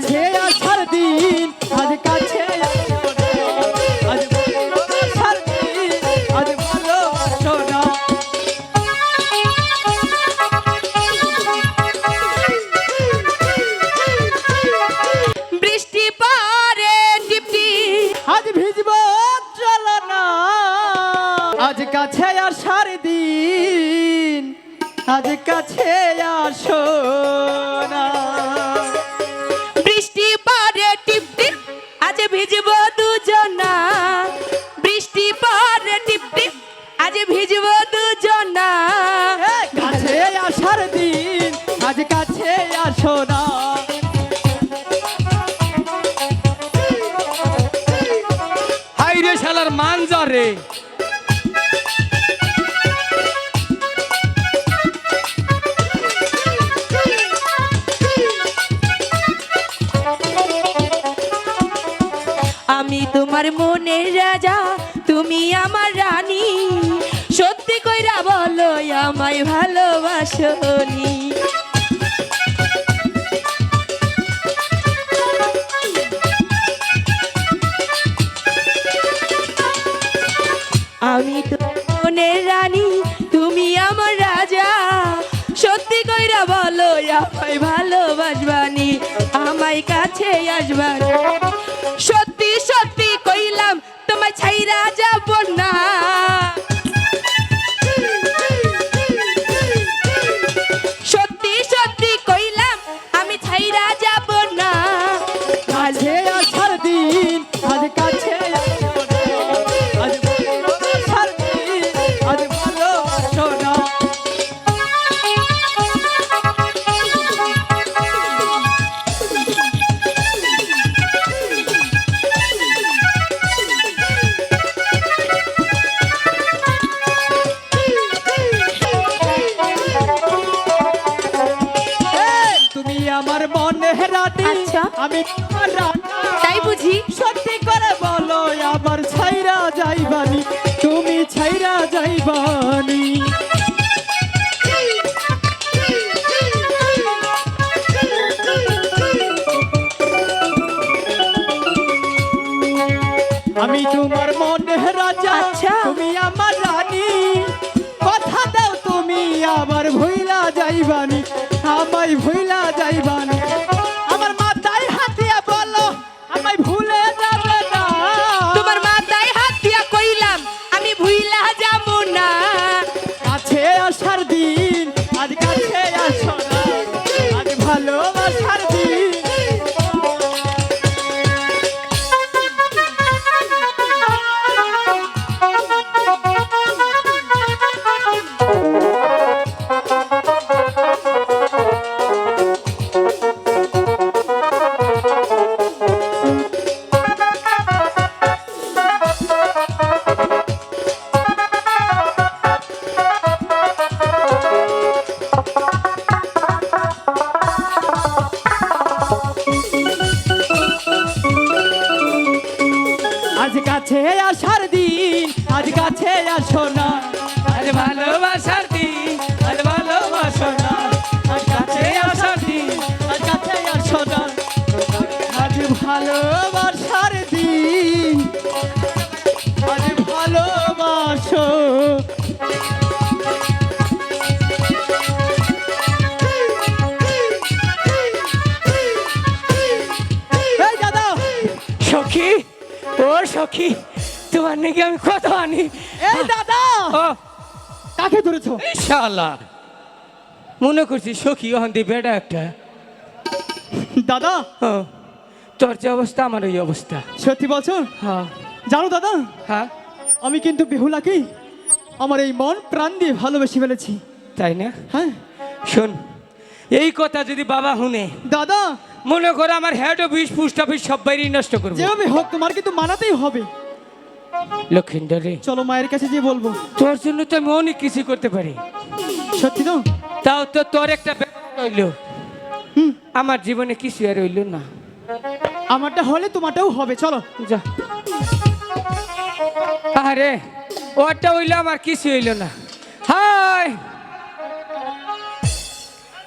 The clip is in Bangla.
কাছে আসার দিন আজ কাছে আজ আসার দিন আজ ভালো সোনা বৃষ্টি পরে টিপটি। আজ ভিজব চলো না আজ আজ কাছে আসো। শালার মানজা রে। আমি তোমার মনের রাজা, তুমি আমার রানী। সত্যি কইরা বলো, আমায় ভালোবাসনি। আমি তোমার রানী, তুমি আমার রাজা। সত্যি কইরা বলো, আমায় ভালোবাসবানি, আমায় কাছে আসবানি। সত্যি সত্যি কইলাম, তোমায় ছাই রাজা না। রানী আচ্ছা। আমি তোমার রানী তাই বুঝি সত্যি করে বলো আবার ছাইরা যাইবানি তুমি ছাইরা যাইবানি আমি তোমার মনে রাজা আচ্ছা। তুমি আমার রানী কথা দাও তুমি আবার ভুইলা যাইবানি আমায় ভুইলা কাছে আসার দিন আজ কাছে আসো না। আজ ভালোবাসার দিন আজ ভালোবাসো না। আজ কাছে আসার দিন আজ কাছে আসো না। আজ ভালোবাসার দিন আজ ভালোবাসো। সখী ও সখী তোমার নাকি আমি কত আনি? এই দাদা! কাকে ধরেছো? শালা মনে করছি সখী ওখান দিয়ে বেটা একটা। দাদা! তোর যে অবস্থা আমার ওই অবস্থা। সত্যি বলছো? হ্যাঁ। জানো দাদা? হ্যাঁ? আমি কিন্তু বেহুলাকেই আমার এই মন প্রাণ দিয়ে ভালোবেসে ফেলেছি। তাই না? হ্যাঁ। শোন এই কথা যদি বাবা শুনে দাদা। মনে করো আমার হেড অফিস পোস্ট অফিস সব বাইরে নষ্ট করব। যেভাবে হোক তোমার কিন্তু মানাতেই হবে। লক্ষিন্দর রে চলো মায়ের কাছে গিয়ে বলব। তোর জন্য তো আমি অনেক কিছু করতে পারি। সত্যি তো? তাও তো তোর একটা ব্যাপার রইল। আমার জীবনে কিছু আর রইল না। আমারটা হলে তোমারটাও হবে চলো। যা। আরে ওরটা হইল আমার কিছু হইল না। হাই